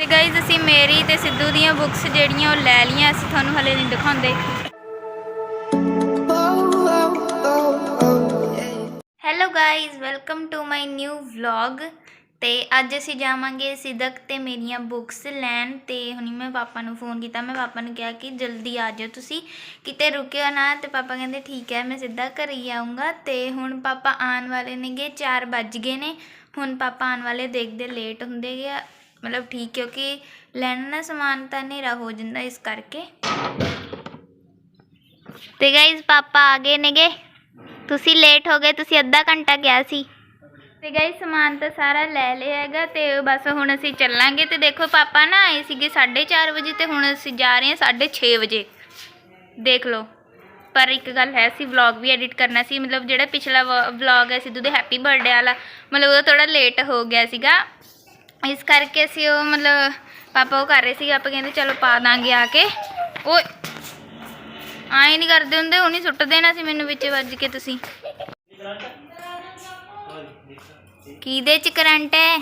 ਤੇ ਗਾਈਜ਼ ਅਸੀਂ ਮੇਰੀ ਤੇ ਸਿੱਧੂ ਦੀਆਂ ਬੁੱਕਸ ਜਿਹੜੀਆਂ ਉਹ ਲੈ ਲਈਆਂ, ਅਸੀਂ ਤੁਹਾਨੂੰ ਹਲੇ ਨਹੀਂ ਦਿਖਾਉਂਦੇ। Hello guys welcome to my new vlog ਤੇ ਅੱਜ ਅਸੀਂ ਜਾਵਾਂਗੇ ਸਿਦਕ ਤੇ ਮੇਰੀਆਂ ਬੁੱਕਸ ਲੈਣ ਤੇ ਹੁਣੀ ਮੈਂ ਪਾਪਾ ਨੂੰ ਫੋਨ ਕੀਤਾ। ਮੈਂ ਪਾਪਾ ਨੂੰ ਕਿਹਾ ਕਿ ਜਲਦੀ ਆ ਜਾਓ ਤੁਸੀਂ, ਕਿਤੇ ਰੁਕਿਓ ਨਾ। ਤੇ ਪਾਪਾ ਕਹਿੰਦੇ, ਠੀਕ ਹੈ, ਮੈਂ ਸਿੱਧਾ ਘਰ ਹੀ ਆਉਂਗਾ ਤੇ ਹੁਣ ਪਾਪਾ ਆਉਣ ਵਾਲੇ ਨੇਗੇ 4 ਵੱਜ ਗਏ ਨੇ। ਹੁਣ ਪਾਪਾ ਆਉਣ ਵਾਲੇ ਦੇਖਦੇ ਲੇਟ ਹੁੰਦੇ ਗਿਆ ਮਤਲਬ ਠੀਕ ਕਿਉਂਕਿ ਲੈਣਾ ਨਾ ਸਮਾਨ ਤਾਂ ਹਨੇਰਾ ਹੋ ਜਾਂਦਾ ਇਸ ਕਰਕੇ। ਤੇ ਗਾਇਜ਼ ਪਾਪਾ ਆ ਗਏ ਨੇਗੇ। ਤੁਸੀਂ ਲੇਟ ਹੋ ਗਏ, ਤੁਸੀਂ ਅੱਧਾ ਘੰਟਾ ਗਿਆ ਸੀ। ਤੇ ਗਾਇਜ਼ ਸਮਾਨ ਤਾਂ ਸਾਰਾ ਲੈ ਲਿਆ ਹੈਗਾ ਤੇ ਬਸ ਹੁਣ ਅਸੀਂ ਚੱਲਾਂਗੇ ਤੇ ਦੇਖੋ, ਪਾਪਾ ਨਾ ਆਏ ਸੀਗੇ 4:30 ਵਜੇ ਤੇ ਹੁਣ ਅਸੀਂ ਜਾ ਰਹੇ ਹਾਂ 6:30 ਵਜੇ। ਦੇਖ ਲਓ। ਪਰ ਇੱਕ ਗੱਲ ਹੈ ਸੀ ਵਲੌਗ ਵੀ ਐਡਿਟ ਕਰਨਾ ਸੀ। ਮਤਲਬ ਜਿਹੜਾ ਪਿਛਲਾ ਵਲੌਗ ਹੈ ਸਿੱਧੂ ਦੇ ਹੈਪੀ ਬਰਥਡੇ ਵਾਲਾ, ਮਤਲਬ ਉਹ ਥੋੜਾ ਲੇਟ ਹੋ ਗਿਆ ਸੀਗਾ। ਇਸ ਕਰਕੇ ਅਸੀਂ ਉਹ ਮਤਲਬ ਪਾਪਾ ਉਹ ਕਰ ਰਹੇ ਸੀ, ਆਪਾਂ ਕਹਿੰਦੇ ਚਲੋ ਪਾ ਦਾਂਗੇ ਆ ਕੇ। ਓਏ, ਆਏ ਨਹੀਂ ਕਰਦੇ ਹੁੰਦੇ, ਉਹ ਨਹੀਂ ਸੁੱਟ ਦੇਣਾ ਸੀ ਮੈਨੂੰ ਵਿੱਚ ਵੱਜ ਕੇ ਤੁਸੀਂ। ਕਿਹਦੇ ਚ ਕਰੰਟ ਹੈ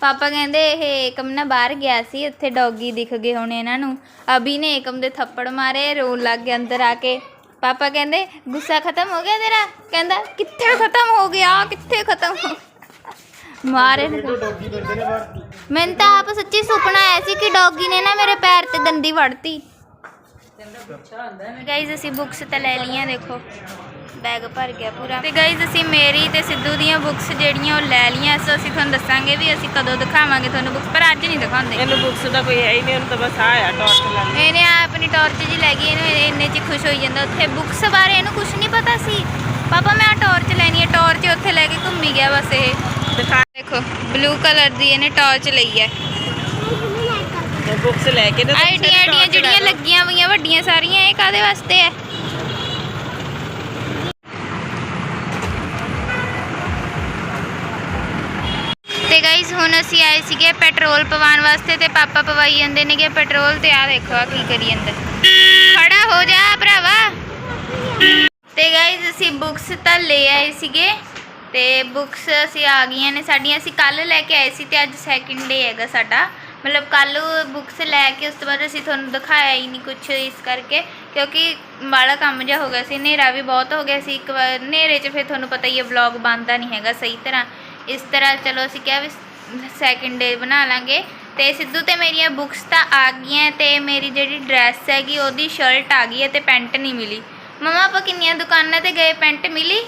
ਪਾਪਾ ਕਹਿੰਦੇ ਇਹ ਏਕਮ ਨਾ ਬਾਹਰ ਗਿਆ ਸੀ, ਉੱਥੇ ਡੌਗੀ ਦਿਖ ਗਏ ਹੁਣ ਇਹਨਾਂ ਨੂੰ। ਅਭੀ ਨੇ ਏਕਮ ਦੇ ਥੱਪੜ ਮਾਰੇ, ਰੋਣ ਲੱਗ ਗਿਆ ਅੰਦਰ ਆ ਕੇ। ਪਾਪਾ ਕਹਿੰਦੇ, ਗੁੱਸਾ ਖਤਮ ਹੋ ਗਿਆ ਤੇਰਾ? ਕਹਿੰਦਾ, ਕਿੱਥੇ ਖਤਮ ਹੋ ਗਿਆ? ਕਿੱਥੇ ਖਤਮ ਹੋ ਮਾਰੇ ਨੇ ਮੈਨੂੰ ਤਾਂ ਆਪ ਸੱਚੀ ਸੁਪਨਾ ਆਇਆ ਸੀ ਕਿ ਡੌਗੀ ਨੇ ਨਾ ਮੇਰੇ ਪੈਰ ਤੇ ਦੰਦੀ ਵੜਤੀ। ਗਾਈਜ਼ ਅਸੀਂ ਬੁੱਕਸ ਤਾਂ ਲੈ ਲਈਆਂ ਦੇਖੋ। ਬੈਗ ਭਰ ਗਿਆ ਪੂਰਾ। ਤੇ ਗਾਈਜ਼ ਅਸੀਂ ਮੇਰੀ ਤੇ ਸਿੱਧੂ ਦੀਆਂ ਬੁੱਕਸ ਜਿਹੜੀਆਂ ਉਹ ਲੈ ਲਈਆਂ ਸੋ ਅਸੀਂ ਤੁਹਾਨੂੰ ਦੱਸਾਂਗੇ ਵੀ ਅਸੀਂ ਕਦੋਂ ਦਿਖਾਵਾਂਗੇ ਤੁਹਾਨੂੰ ਬੁੱਕਸ ਪਰ ਅੱਜ ਨਹੀਂ ਦਿਖਾਉਂਦੇ। ਇਹਨੂੰ ਬੁੱਕਸ ਦਾ ਕੋਈ ਹੈ ਹੀ ਨਹੀਂ ਉਹਨੂੰ ਤਾਂ ਬਸ ਆਇਆ ਟੌਰਚ ਲੈਣੀ ਇਹਨੇ ਆ ਆਪਣੀ ਟਾਰਚ ਜੀ ਲੈ ਗਈ ਇਹਨੂੰ ਇੰਨੇ ਚ ਖੁਸ਼ ਹੋਈ ਜਾਂਦਾ ਉੱਥੇ। ਬੁੱਕਸ ਬਾਰੇ ਇਹਨੂੰ ਕੁਝ ਨਹੀਂ ਪਤਾ ਸੀ। ਪਾਪਾ ਮੈਂ ਆ ਟਾਰਚ ਲੈਣੀ ਹੈ ਟਾਰਚ ਉੱਥੇ ਲੈ ਕੇ ਘੁੰਮੀ ਗਿਆ ਬਸ ਇਹ। ਦਿਖਾ ਦੇਖੋ ਬਲੂ ਕਲਰ ਦੀ ਇਹਨੇ ਟਾਰਚ ਲਈ ਹੈ। ਬੁੱਕਸ ਲੈ ਕੇ ਨਾ ਆਈਡੀਆਂ ਆਈਡੀਆਂ ਜਿਹੜੀਆਂ ਲੱਗੀਆਂ ਹੋਈਆਂ ਵੱਡੀਆਂ ਸਾਰੀਆਂ ਇਹ ਕਾਦੇ ਵਾਸਤੇ ਹੈ? ਤੇ ਗਾਇਸ ਹੁਣ ਅਸੀਂ ਆਏ ਸੀਗੇ ਪੈਟਰੋਲ ਪਵਾਉਣ ਵਾਸਤੇ ਤੇ ਪਾਪਾ ਪਵਾਈ ਜਾਂਦੇ ਨੇਗੇ ਪੈਟਰੋਲ ਤੇ ਆ ਦੇਖੋ ਆ ਕੀ ਕਰੀ ਜਾਂਦੇ। ਖੜਾ ਹੋ ਜਾ ਭਰਾਵਾ। ਤੇ ਗਾਇਸ ਅਸੀਂ ਬੁੱਕਸ ਤਾਂ ਲੈ ਆਏ ਸੀਗੇ। ਤੇ ਬੁੱਕਸ ਅਸੀਂ ਆ ਗਈਆਂ ਨੇ ਸਾਡੀਆਂ। ਅਸੀਂ ਕੱਲ ਲੈ ਕੇ ਆਏ ਸੀ ਤੇ ਅੱਜ ਸੈਕਿੰਡ ਡੇ ਹੈਗਾ ਸਾਡਾ। ਮਤਲਬ ਕੱਲ ਬੁੱਕਸ ਲੈ ਕੇ ਉਸ ਤੋਂ ਬਾਅਦ ਅਸੀਂ ਤੁਹਾਨੂੰ ਦਿਖਾਇਆ ਹੀ ਨਹੀਂ ਕੁਝ ਇਸ ਕਰਕੇ, ਕਿਉਂਕਿ ਬਾਲਾ ਕੰਮ ਜਿਹਾ ਹੋ ਗਿਆ ਸੀ। ਹਨੇਰਾ ਵੀ ਬਹੁਤ ਹੋ ਗਿਆ ਸੀ। ਇੱਕ ਵਾਰ ਹਨੇਰੇ 'ਚ ਫਿਰ ਤੁਹਾਨੂੰ ਪਤਾ ਹੀ ਹੈ ਵਲੌਗ ਬਣਦਾ ਨਹੀਂ ਹੈਗਾ ਸਹੀ ਤਰ੍ਹਾਂ। ਇਸ ਤਰ੍ਹਾਂ ਚਲੋ ਅਸੀਂ ਕਿਹਾ ਵੀ ਸੈਕਿੰਡ ਡੇ ਬਣਾ ਲਾਂਗੇ। ਤੇ ਸਿੱਧੂ ਤੇ ਮੇਰੀਆਂ ਬੁੱਕਸ ਤਾਂ ਆ ਗਈਆਂ ਤੇ ਮੇਰੀ ਜਿਹੜੀ ਡਰੈਸ ਹੈਗੀ ਉਹਦੀ ਸ਼ਰਟ ਆ ਗਈ ਹੈ ਤੇ ਪੈਂਟ ਨਹੀਂ ਮਿਲੀ। ਮਮਾ, ਆਪਾਂ ਕਿੰਨੀਆਂ ਦੁਕਾਨਾਂ ਤੇ ਗਏ? ਪੈਂਟ ਮਿਲੀ?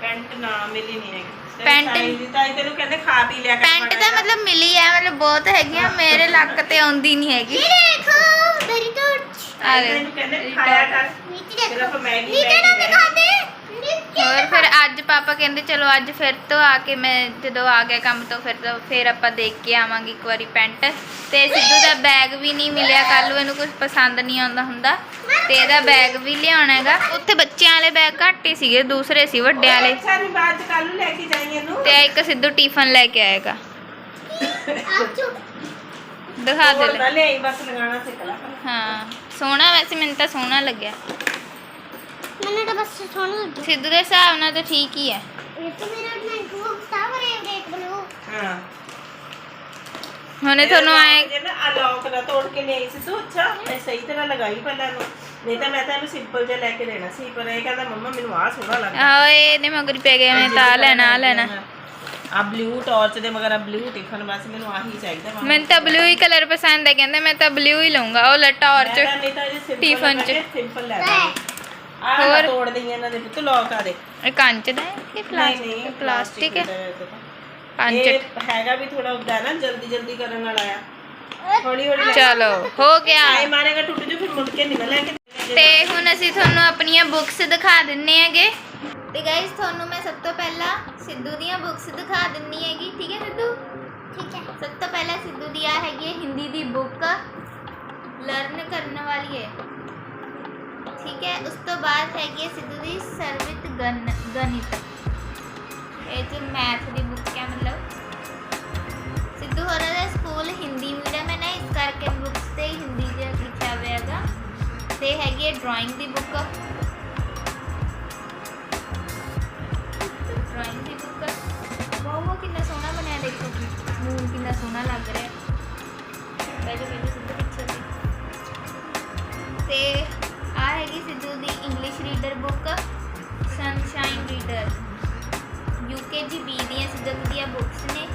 ਪੈਂਟ ਨਾ ਮਿਲੀ ਨਹੀਂ ਹੈਗੀ। ਪੈਂਟ- ਪੈਂਟ ਦੀ ਤਾਂ ਇਹ ਤੈਨੂੰ ਕਹਿੰਦੇ ਖਾ ਪੀ ਲਿਆ ਕਰ ਪੈਂਟ ਤਾਂ ਮਤਲਬ ਮਿਲੀ ਹੈ ਮਤਲਬ ਬਹੁਤ ਹੈਗੀਆਂ ਮੇਰੇ ਲੱਕ ਤੇ ਆਉਂਦੀ ਨਹੀਂ ਹੈਗੀ। ਦੇਖੋ ਮੇਰੀ ਟੋਰਚ ਆ ਗਏ। ਤੈਨੂੰ ਕਹਿੰਦੇ ਖਾਇਆ ਕਰ। ਦੇਖੋ। ਆਪਾਂ ਮੈਗੀ ਨੀਚੇ ਮੈਗੀ ਨਾ ਮੈਗੀ। ਦਿਖਾ ਦੇ। ਨੀਚੇ ਹੋਰ ਫਿਰ ਅੱਜ ਪਾਪਾ ਕਹਿੰਦੇ ਚਲੋ ਅੱਜ ਫਿਰ ਤੋਂ ਆ ਕੇ ਮੈਂ ਜਦੋਂ ਆ ਗਿਆ ਕੰਮ ਤੋਂ ਫਿਰ ਤੋਂ ਫਿਰ ਆਪਾਂ ਦੇਖ ਕੇ ਆਵਾਂਗੇ ਇੱਕ ਵਾਰੀ ਪੈਂਟ। ਤੇ ਸਿੱਧੂ ਦਾ ਬੈਗ ਵੀ ਨਹੀਂ ਮਿਲਿਆ ਕੱਲ ਨੂੰ ਇਹਨੂੰ ਕੁਝ ਪਸੰਦ ਨਹੀਂ ਆਉਂਦਾ ਹੁੰਦਾ। ਤੇ ਇਹਦਾ ਬੈਗ ਵੀ ਲਿਆਉਣਾ ਹੈਗਾ। ਉੱਥੇ ਬੱਚਿਆਂ ਵਾਲੇ ਬੈਗ ਘੱਟ ਹੀ ਸੀਗੇ ਦੂਸਰੇ ਸੀ ਵੱਡੇ ਵਾਲੇ। ਅੱਛਾ ਨਹੀਂ ਬਾਅਦ ਚ ਕੱਲ ਨੂੰ ਲੈ ਕੇ ਜਾਈਏ ਇਹਨੂੰ? ਤੇ ਇੱਕ ਸਿੱਧੂ ਟਿਫਨ ਲੈ ਕੇ ਆਏਗਾ। ਦਿਖਾ ਦੇ। ਲੈ ਬਸ ਲਗਾਉਣਾ ਸਿੱਖ ਲੈ। ਹਾਂ ਸੋਹਣਾ ਵੈਸੇ ਮੈਨੂੰ ਤਾਂ ਸੋਹਣਾ ਲੱਗਿਆ। ਮੈਨੂੰ ਤਾਂ ਬਸ ਸੋਹਣਾ ਲੱਗਿਆ ਸਿੱਧੂ ਦੇ ਹਿਸਾਬ ਨਾਲ ਤਾਂ ਠੀਕ ਹੀ ਹੈ। ਇਹ ਤਾਂ ਮੇਰਾ ਮੈਂ ਗੂਗਲ ਸਟਾਰ ਬਰੇ ਦੇਖ ਬਲੂ ਹਾਂ। ਹੁਣੇ ਤੁਹਾਨੂੰ ਆਏ ਜੇ ਨਾ ਆ ਲੌਕ ਨਾ ਤੋੜ ਕੇ ਲਿਆਈ ਸੀ ਤੂੰ ਅੱਛਾ ਮੈਂ ਸਹੀ ਤਰ੍ਹਾਂ ਲਗਾਈ ਪਹਿਲਾਂ ਨੂੰ ਨਹੀਂ ਤਾਂ ਮੈਂ ਤਾਂ ਇਹਨੂੰ ਸਿੰਪਲ ਜਿਹਾ ਲੈ ਕੇ ਦੇਣਾ ਸੀ ਪਰ ਇਹ ਕਹਿੰਦਾ ਮੰਮਾ ਮੈਨੂੰ ਆਹ ਸੋਹਣਾ ਲੱਗਦਾ ਓਏ ਇਹਨੇ ਮਗਰ ਪੈ ਗਏ ਮੈਂ ਤਾਂ ਆਹ ਲੈਣਾ। ਆ ਲੈਣਾ ਆ ਬਲੂ ਟਾਰਚ ਦੇ ਮਗਰ ਆ ਬਲੂ ਟਿਫਨ ਬਸ ਮੈਨੂੰ ਆਹੀ ਚਾਹੀਦਾ ਵਾ। ਮੈਨੂੰ ਤਾਂ ਬਲੂ ਹੀ ਕਲਰ ਪਸੰਦ ਹੈ ਕਹਿੰਦਾ ਮੈਂ ਤਾਂ ਬਲੂ ਹੀ ਲਊਂਗਾ ਉਹ ਲੈ ਟਾਰਚ ਮੈਂ ਤਾਂ ਨਹੀਂ ਤਾਂ ਇਹ ਸਿੰਪਲ ਟਿਫਨ ਚ। ਸਿੰਪਲ ਲੈ ਦਾਂਗੇ ਆਹ ਹੋਰ? ਤੋੜ ਦਈਏ ਇਹਨਾਂ ਦੇ ਪੁੱਤ ਲੌਕ ਆ ਦੇ। ਇਹ ਕੰਚ ਦਾ ਹੈ ਕਿ ਪਲਾਸਟਿਕ ਪਲਾਸਟਿਕ ਹੈ? ਹੁੰਦਾ ਇਹ ਤਾਂ। ਕੰਚ ਇਹ ਹੈਗਾ ਵੀ ਥੋੜਾ ਉਦਾਂ ਨਾ ਜਲਦੀ ਜਲਦੀ ਕਰਨ ਵਾਲਾ ਆ। ਹੌਲੀ ਹੌਲੀ ਲੈ। ਚਲੋ ਹੋ ਗਿਆ। ਆਏ ਮਾਰੇਗਾ ਟੁੱਟ ਜੂ ਫਿਰ ਮੁੜ ਕੇ ਨਹੀਂ ਮੈਂ ਲੈ ਕੇ ਦੇਣੀ। ਤੇ ਹੁਣ ਅਸੀਂ ਤੁਹਾਨੂੰ ਆਪਣੀਆਂ ਬੁੱਕਸ ਦਿਖਾ ਦਿੰਨੇ ਹੈਗੇ। ਤੇ ਗਾਇਸ ਤੁਹਾਨੂੰ ਮੈਂ ਸਭ ਤੋਂ ਪਹਿਲਾਂ ਸਿੱਧੂ ਦੀਆਂ ਬੁੱਕਸ ਦਿਖਾ ਦਿੰਨੀ ਹੈਗੀ। ਠੀਕ ਹੈ ਸਿੱਧੂ? ਠੀਕ ਹੈ। ਸਭ ਤੋਂ ਪਹਿਲਾਂ ਸਿੱਧੂ ਦੀ ਆ ਹੈਗੀ ਹੈ ਹਿੰਦੀ ਦੀ ਬੁੱਕ ਲਰਨ ਕਰਨ ਵਾਲੀ ਹੈ। ਠੀਕ ਹੈ, ਉਸ ਤੋਂ ਬਾਅਦ ਹੈਗੀ ਹੈ ਸਿੱਧੂ ਦੀ ਸਰਵਿਤ ਗਣ ਗਣਿਤ ਇਹ ਜੋ ਮੈਥ ਦੀ ਬੁੱਕ ਹੈ ਮਤਲਬ। ਸਿੱਧੂ ਹੋਰਾਂ ਦਾ ਸਕੂਲ ਹਿੰਦੀ ਮੀਡੀਅਮ ਹੈ ਨਾ, ਇਸ ਕਰਕੇ ਬੁੱਕਸ ਤੇ ਹਿੰਦੀ ਦੇ ਲਿਖਿਆ ਹੋਇਆ ਹੈਗਾ। ਤੇ ਹੈਗੀ ਹੈ ਡਰਾਇੰਗ ਦੀ ਬੁੱਕ ਡਰਾਇੰਗ ਦੀ ਬੁੱਕ ਬਹੁਤ ਕਿੰਨਾ ਸੋਹਣਾ ਬਣਿਆ, ਦੇਖੋ ਮੂਨ ਕਿੰਨਾ ਸੋਹਣਾ ਲੱਗ ਰਿਹਾ। ਬੈਜੋ ਬੈਜੋ ਸਿੱਧੂ ਪਿੱਛੇ। ਤੇ ਹੈਗੀ ਸਿੱਧੂ ਦੀ English reader book sunshine reader UKG B ਦੀਆਂ ਸਿੱਧੂ ਦੀਆਂ ਬੁੱਕਸ ਨੇ।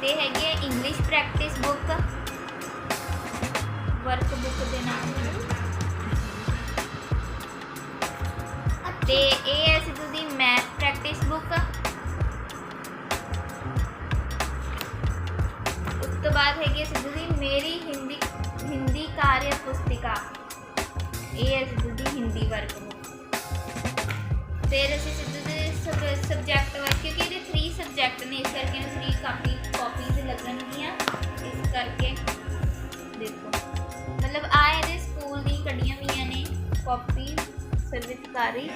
ਤੇ ਹੈਗੀ ਹੈ English practice book work book ਦੇ ਨਾਮ। ਤੇ ਇਹ ਸਰਵਿਸਕਾਰੀ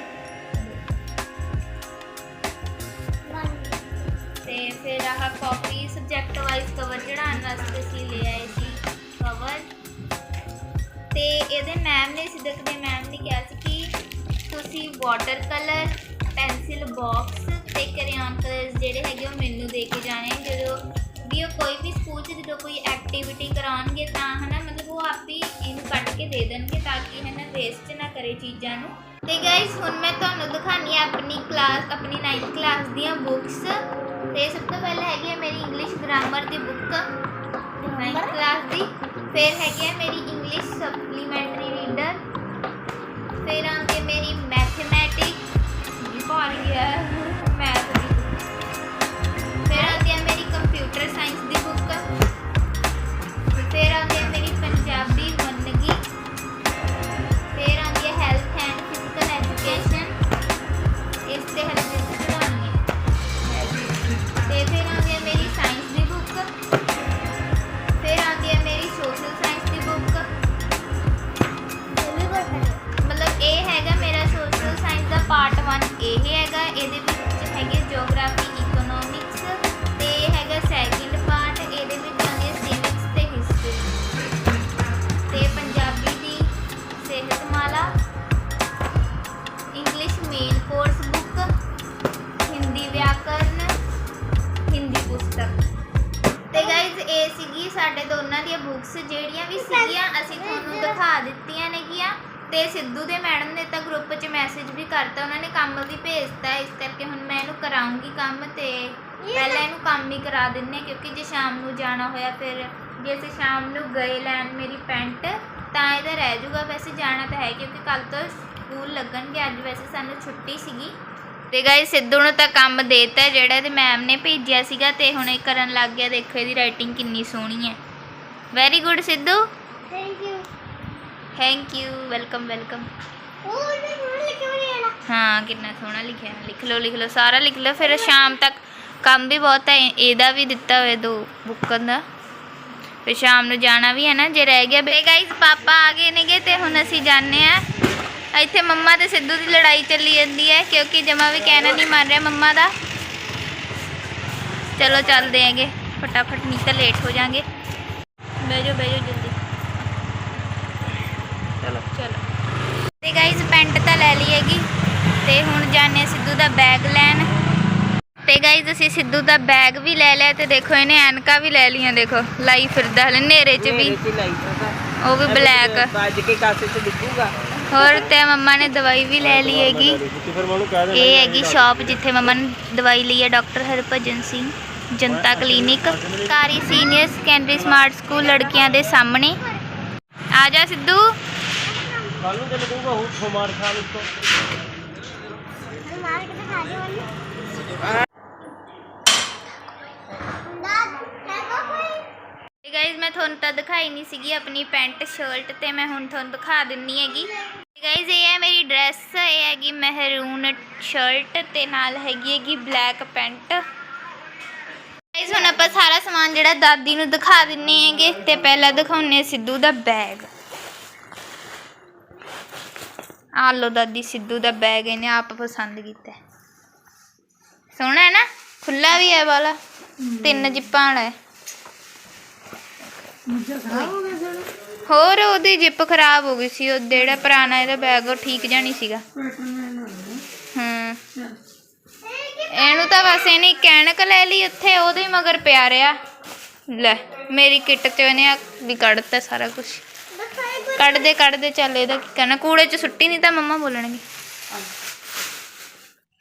ਤੇ ਫਿਰ ਆਹ ਕਾਪੀ ਸਬਜੈਕਟ ਵਾਈਜ਼ ਕਵਰ ਚੜਾਉਣ ਵਾਸਤੇ ਅਸੀਂ ਲੈ ਆਏ ਸੀ ਕਵਰ ਤੇ ਇਹਦੇ ਮੈਮ ਨੇ, ਸਿੱਧਕ ਦੇ ਮੈਮ ਨੇ ਕਿਹਾ ਸੀ ਕਿ ਤੁਸੀਂ ਵਾਟਰ ਕਲਰ ਪੈਨਸਿਲ ਬਾਕਸ ਤੇ ਕਰਿਆਨ ਕਲਰਸ ਜਿਹੜੇ ਹੈਗੇ ਉਹ ਮੈਨੂੰ ਦੇ ਕੇ ਜਾਣੇ। ਆ ਜਦੋਂ ਵੀ ਉਹ ਕੋਈ ਵੀ ਸਕੂਲ 'ਚ ਜਦੋਂ ਕੋਈ ਐਕਟੀਵਿਟੀ ਕਰਾਉਣਗੇ ਤਾਂ ਹਨਾ, ਮਤਲਬ ਉਹ ਆਪ ਹੀ ਇਹਨੂੰ ਕੱਢ ਕੇ ਦੇ ਦੇਣਗੇ ਤਾਂ ਕਿ ਹਨਾ ਵੇਸਟ ਨਾ ਕਰੇ ਚੀਜ਼ਾਂ ਨੂੰ। ਤੇ ਗਾਇਸ ਹੁਣ ਮੈਂ ਤੁਹਾਨੂੰ ਦਿਖਾਣੀ ਆ ਆਪਣੀ ਕਲਾਸ ਆਪਣੀ 9th ਕਲਾਸ ਦੀਆਂ ਬੁੱਕਸ ਤੇ ਸਭ ਤੋਂ ਪਹਿਲਾਂ ਹੈਗੀ ਹੈ ਮੇਰੀ ਇੰਗਲਿਸ਼ ਗ੍ਰਾਮਰ ਦੀ ਬੁੱਕ 9th ਕਲਾਸ ਦੀ। ਫਿਰ ਹੈਗੀ ਹੈ ਮੇਰੀ ਇੰਗਲਿਸ਼ ਸਪਲੀਮੈਂਟਰੀ ਰੀਡਰ ਫਿਰ ਆਉਂਦੀ ਮੇਰੀ ਮੈਥਮੈਟਿਕਸ ਇਹ ਭੁੱਲ ਗਿਆ ਮੈਥ ਦੀ ਫਿਰ ਆਉਂਦੀ ਹੈ ਮੇਰੀ ਕੰਪਿਊਟਰ ਸਾਇੰਸ ਦੀ ਬੁੱਕ ਇਹ ਹੈਗਾ ਇਹਦੇ ਵਿੱਚ ਹੈਗੇ ਜੀਓਗ੍ਰਾਫੀ ਇਕਨੋਮਿਕਸ ਤੇ ਹੈਗਾ ਸੈਕਿੰਡ ਪਾਰਟ ਇਹਦੇ ਵਿੱਚ ਆਉਂਦੀ ਹੈ ਸਿਵਿਕਸ ਤੇ ਹਿਸਟਰੀ ਤੇ ਪੰਜਾਬੀ ਦੀ ਸਿਹਤਮਾਲਾ English main course book Hindi ਵਿਆਕਰਨ, ਹਿੰਦੀ ਪੁਸਤਕ। ਤੇ ਗਾਇਜ਼ ਇਹ ਸੀਗੀ ਸਾਡੇ ਦੋਨਾਂ ਦੀਆਂ ਬੁੱਕਸ ਜਿਹੜੀਆਂ ਵੀ ਸੀਗੀਆਂ, ਅਸੀਂ ਤੁਹਾਨੂੰ ਦਿਖਾ ਦਿੱਤੀਆਂ ਨੇਗੀਆਂ। ਤੇ ਸਿੱਧੂ ਦੇ ਮੈਡਮ ਨੇ ਤਾਂ ਗਰੁੱਪ 'ਚ ਮੈਸੇਜ ਵੀ ਕਰਤਾ ਉਹਨਾਂ ਨੇ ਕੰਮ ਵੀ ਭੇਜਤਾ ਇਸ ਕਰਕੇ ਹੁਣ ਮੈਂ ਇਹਨੂੰ ਕਰਾਉਂਗੀ ਕੰਮ ਤੇ ਪਹਿਲਾਂ ਇਹਨੂੰ ਕੰਮ ਹੀ ਕਰਾ ਦਿੰਨੇ ਹਾਂ ਕਿਉਂਕਿ ਜੇ ਸ਼ਾਮ ਨੂੰ ਜਾਣਾ ਹੋਇਆ ਫਿਰ ਜੇ ਅਸੀਂ ਸ਼ਾਮ ਨੂੰ ਗਏ ਲੈਣ ਮੇਰੀ ਪੈਂਟ ਤਾਂ ਇਹਦਾ ਰਹਿ ਜਾਊਗਾ। ਵੈਸੇ ਜਾਣਾ ਤਾਂ ਹੈ ਕਿਉਂਕਿ ਕੱਲ ਤੋਂ ਸਕੂਲ ਲੱਗਣਗੇ ਅੱਜ ਵੈਸੇ ਸਾਨੂੰ ਛੁੱਟੀ ਸੀਗੀ। ਤੇ ਗਾਇਸ ਸਿੱਧੂ ਨੂੰ ਤਾਂ ਕੰਮ ਦੇਤਾ ਜਿਹੜਾ ਤੇ ਮੈਮ ਨੇ ਭੇਜਿਆ ਸੀਗਾ ਤੇ ਹੁਣ ਇਹ ਕਰਨ ਲੱਗ ਗਿਆ ਦੇਖੋ ਇਹਦੀ ਰਾਈਟਿੰਗ ਕਿੰਨੀ ਸੋਹਣੀ ਹੈ। Very good Sidhu. Thank you thank you welcome welcome ਹਾਂ, ਕਿੰਨਾ ਸੋਹਣਾ ਲਿਖਿਆ ਲਿਖ ਲਓ ਲਿਖ ਲਓ, ਸਾਰਾ ਲਿਖ ਲਓ। ਫਿਰ ਸ਼ਾਮ ਤੱਕ ਕੰਮ ਵੀ ਬਹੁਤ ਹੈ। ਇਹਦਾ ਵੀ ਦਿੱਤਾ ਹੋਇਆ ਦੋ ਬੁੱਕਾਂ ਦਾ। ਫਿਰ ਸ਼ਾਮ ਨੂੰ ਜਾਣਾ ਵੀ ਹੈ ਨਾ, ਜੇ ਰਹਿ ਗਿਆ। ਬੇ ਗਾਇਸ ਪਾਪਾ ਆ ਗਏ ਨੇਗੇ ਤੇ ਹੁਣ ਅਸੀਂ ਜਾਣੇ ਆ ਇੱਥੇ ਮੰਮਾ ਤੇ ਸਿੱਧੂ ਦੀ ਲੜਾਈ ਚੱਲੀ ਜਾਂਦੀ ਹੈ, ਕਿਉਂਕਿ ਜਮਾ ਵੀ ਕਹਿਣਾ ਨਹੀਂ ਮੰਨ ਰਿਹਾ ਮੰਮਾ ਦਾ। ਚਲੋ, ਚੱਲਦੇ ਆਂਗੇ ਫਟਾਫਟ ਨਹੀਂ ਤਾਂ ਲੇਟ ਹੋ ਜਾਾਂਗੇ। ਬਹਿ ਜਾਓ ਬਹਿ ਜਾਓ ਜਲਦੀ ਚਲੋ ਚਲੋ ਤੇ ਗਾਇਸ ਪੈਂਟ ਤਾਂ ਲੈ ਲਈ ਹੈਗੀ ਤੇ ਹੁਣ ਜਾਣੇ ਸਿੱਧੂ ਦਾ ਬੈਗ ਲੈਣ। ਤੇ ਗਾਇਸ ਅਸੀਂ ਸਿੱਧੂ ਦਾ ਬੈਗ ਵੀ ਲੈ ਲਿਆ ਤੇ ਦੇਖੋ ਇਹਨੇ ਐਨਕਾਂ ਵੀ ਲੈ ਲੀਆਂ ਦੇਖੋ। ਲਾਈ ਫਿਰਦਾ ਹਲੇ ਹਨੇਰੇ 'ਚ ਵੀ। ਉਹ ਵੀ ਬਲੈਕ ਬਾਜ ਕੇ ਕਾਸੇ ਚ ਡਿੱਗੂਗਾ। ਹੋਰ ਤੇ ਮੰਮਾ ਨੇ ਦਵਾਈ ਵੀ ਲੈ ਲਈ ਹੈਗੀ। ਇਹ ਹੈਗੀ ਸ਼ਾਪ ਜਿੱਥੇ ਮੰਮਾ ਨੇ ਦਵਾਈ ਲਈ ਹੈ ਡਾਕਟਰ ਹਰਭਜਨ ਸਿੰਘ ਜਨਤਾ ਕਲੀਨਿਕ ਕਾਰੀ ਸੀਨੀਅਰ ਸੈਕੰਡਰੀ ਸਮਾਰਟ ਸਕੂਲ ਲੜਕੀਆਂ ਦੇ ਸਾਹਮਣੇ। ਆ ਜਾ ਸਿੱਧੂ। ਕੱਲ ਨੂੰ ਤੇ ਲੱਗੂਗਾ ਉਹ ਖਮਾਰ ਖਾਨ ਉਸਕੋ ਮਾਰ ਕੇ ਦਿਖਾ ਦੇ ਉਹਨੂੰ। ਗਾਇਜ਼ ਮੈਂ ਤੁਹਾਨੂੰ ਤਾਂ ਦਿਖਾਈ ਨਹੀਂ ਸੀਗੀ ਆਪਣੀ ਪੈਂਟ ਸ਼ਰਟ ਤੇ ਮੈਂ ਹੁਣ ਤੁਹਾਨੂੰ ਦਿਖਾ ਦਿੰਨੀ ਹੈਗੀ। ਗਾਇਜ਼ ਇਹ ਹੈ ਮੇਰੀ ਡਰੈਸ ਇਹ ਹੈਗੀ ਮਹਿਰੂਨ ਸ਼ਰਟ ਤੇ ਨਾਲ ਹੈਗੀ ਹੈਗੀ ਬਲੈਕ ਪੈਂਟ। ਗਾਇਜ਼ ਹੁਣ ਆਪਾਂ ਸਾਰਾ ਸਮਾਨ ਜਿਹੜਾ ਦਾਦੀ ਨੂੰ ਦਿਖਾ ਦਿੰਨੇ ਹੈਗੇ, ਤੇ ਪਹਿਲਾਂ ਦਿਖਾਉਨੇ ਸਿੱਧੂ ਦਾ ਬੈਗ ਆ ਲੋ ਦਾਦੀ ਸਿੱਧੂ ਦਾ ਬੈਗ ਇਹਨੇ ਆਪ ਪਸੰਦ ਕੀਤਾ। ਹੈ। ਸੋਹਣਾ ਹੈ ਨਾ? ਖੁੱਲਾ ਵੀ ਹੈ ਵਾਲਾ। ਤਿੰਨ ਜਿੱਪਾਂ ਵਾਲਾ ਹੈ। ਹੋਰ ਉਹਦੀ ਜਿੱਪ ਖਰਾਬ ਹੋ ਗਈ ਸੀ। ਉਹ ਜਿਹੜਾ ਪੁਰਾਣਾ ਇਹਦਾ ਬੈਗ ਉਹ ਠੀਕ ਜਾਣੀ ਸੀਗਾ। ਹਾਂ ਇਹਨੂੰ ਤਾਂ ਬਸ ਇਹਨੇ ਕੈਨਕ ਲੈ ਲਈ ਉੱਥੇ ਉਹਦੇ ਮਗਰ ਪਿਆ ਰਿਹਾ। ਲੈ ਮੇਰੀ ਕਿੱਟ ਚ ਇਹਨੇ ਆ ਵੀ ਕੱਢਤਾ ਸਾਰਾ ਕੁਝ ਕੱਢ ਦੇ ਕੱਢ ਦੇ ਚੱਲ ਇਹਦਾ ਕੀ ਕਹਿਣਾ ਕੂੜੇ ਚ ਸੁੱਟੀ ਨਹੀਂ ਤਾਂ ਮੰਮਾ ਬੋਲਣਗੇ।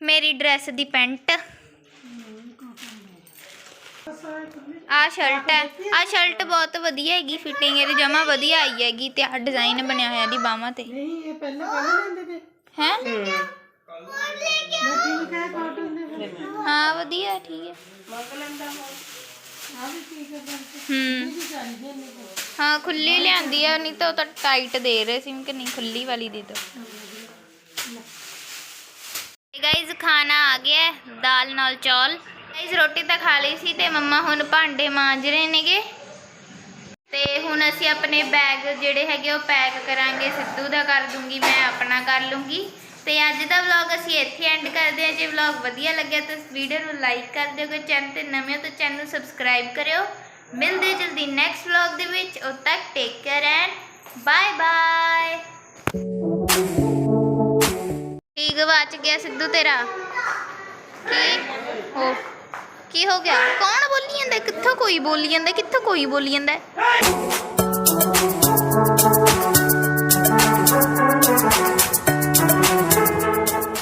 ਮੇਰੀ ਡਰੈਸ ਦੀ ਪੈਂਟ। ਆ ਸ਼ਰਟ ਹੈ। ਆ ਸ਼ਰਟ ਬਹੁਤ ਵਧੀਆ ਹੈਗੀ ਫਿਟਿੰਗ ਇਹਦੀ ਜਮਾ ਵਧੀਆ ਆਈ ਹੈਗੀ ਤੇ ਆ ਡਿਜ਼ਾਈਨ ਬਣਿਆ ਹੋਇਆ ਦੀ ਬਾਹਾਂ ਤੇ। ਨਹੀਂ ਇਹ ਪਹਿਲਾਂ ਕਾਹਦੇ ਲੈਂਦੇ ਤੇ। ਹੈ? ਹਾਂ ਵਧੀਆ ਠੀਕ ਹੈ। ਮੰਗ ਲੈਂਦਾ ਹੂੰ ਹਾਂ ਖੁੱਲੀ ਲਿਆਂਦੀ ਆ ਨਹੀਂ ਤਾਂ ਉਹ ਤਾਂ ਟਾਈਟ ਦੇ ਰਹੇ ਸੀ ਕਿ ਨਹੀਂ ਖੁੱਲੀ ਵਾਲੀ ਦੇ ਦੋ ਗਾਇਜ਼ ਖਾਣਾ ਆ ਗਿਆ ਹੈ, ਦਾਲ ਨਾਲ ਚੌਲ। ਗਾਇਜ਼ ਰੋਟੀ ਤਾਂ ਖਾ ਲਈ ਸੀ ਤੇ ਮੰਮਾ ਹੁਣ ਭਾਂਡੇ ਮਾਂਜ ਰਹੇ ਨੇਗੇ। ਤੇ ਹੁਣ ਅਸੀਂ ਆਪਣੇ ਬੈਗ ਜਿਹੜੇ ਹੈਗੇ ਉਹ ਪੈਕ ਕਰਾਂਗੇ ਸਿੱਧੂ ਦਾ ਕਰ ਦੂੰਗੀ ਮੈਂ ਆਪਣਾ ਕਰ ਲੂੰਗੀ। ਤੇ ਅੱਜ ਦਾ ਵਲੌਗ ਅਸੀਂ ਇੱਥੇ ਐਂਡ ਕਰਦੇ ਹਾਂ। ਜੇ ਵਲੌਗ ਵਧੀਆ ਲੱਗਿਆ ਤਾਂ ਇਸ ਵੀਡੀਓ ਨੂੰ ਲਾਈਕ ਕਰ ਦਿਓ। ਅਗਰ ਚੈਨਲ ਤੇ ਨਵੇਂ ਹੋ ਤਾਂ ਚੈਨਲ ਨੂੰ ਸਬਸਕ੍ਰਾਈਬ ਕਰਿਓ। ਮਿਲਦੇ ਜਲਦੀ ਨੈਕਸਟ ਵਲੌਗ ਦੇ ਵਿੱਚ। ਉਦ ਤੱਕ take care and bye bye ਕੀ ਗਵਾਚ ਗਿਆ ਸਿੱਧੂ ਤੇਰਾ? ਕੀ? ਹੋ। ਕੀ ਹੋ ਗਿਆ? ਕੌਣ ਬੋਲੀ ਜਾਂਦਾ? ਕਿੱਥੋਂ ਕੋਈ ਬੋਲੀ ਜਾਂਦਾ? ਕਿੱਥੋਂ ਕੋਈ ਬੋਲੀ ਜਾਂਦਾ?